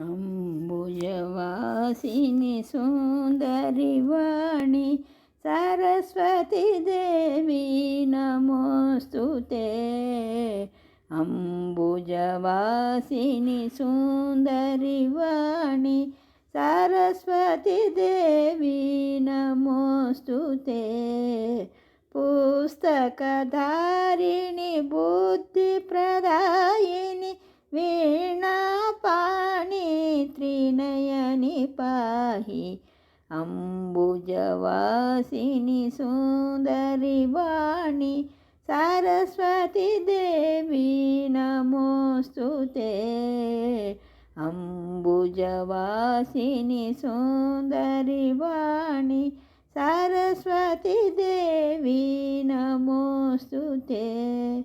అంబుజవాసిని సుందరివాణి సరస్వతి దేవి నమోస్తుతే. అంబుజవాసిని సుందరివాణి సరస్వతి దేవి నమోస్తుతే. పుస్తకధారిణి బుద్ధి ప్రదాయిని వీణాపా త్రినయని పాహి అంబుజవాసిని సుందరి వాణి సరస్వతి దేవి నమోస్తుతే. అంబుజవాసిని సుందరి వాణి సరస్వతి దేవి నమోస్తుతే.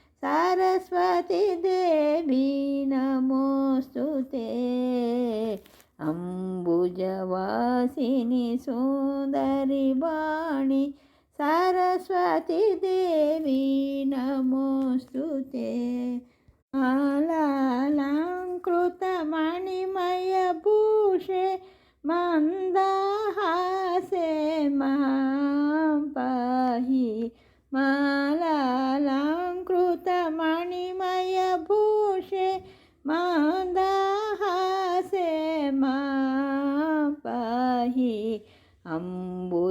సరస్వతి దేవి నమోస్తుతే అంబుజవాసిని సుందరి బాణి సరస్వతి దేవి నమోస్తుతే ఆలాలంకృతమణిమయ భూషే మందహాసే మాం పాహి. మాలాలాం ಅದ್ಭುತ ಮಣಿಮಯ ಭೂಷೆ ಮಂದಹಾಸೆ ಮಾ ಪಾಹಿ ಅಂಬುಜವಾಸಿನಿ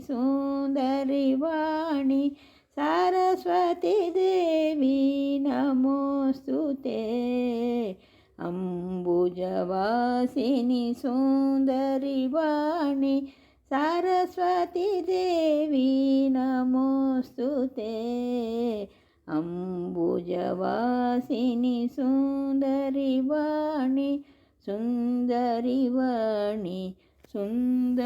ಸುಂದರಿ ವಾಣಿ ಸರಸ್ವತಿ ದೇವಿ ನಮೋಸ್ತುತೆ ಅಂಬುಜವಾಸಿನಿ ಸುಂದರಿ ವಾಣಿ సరస్వతి దేవి నమోస్తుతే అంబుజవాసిని సుందరివాణి సుందరివాణి సుందరివాణి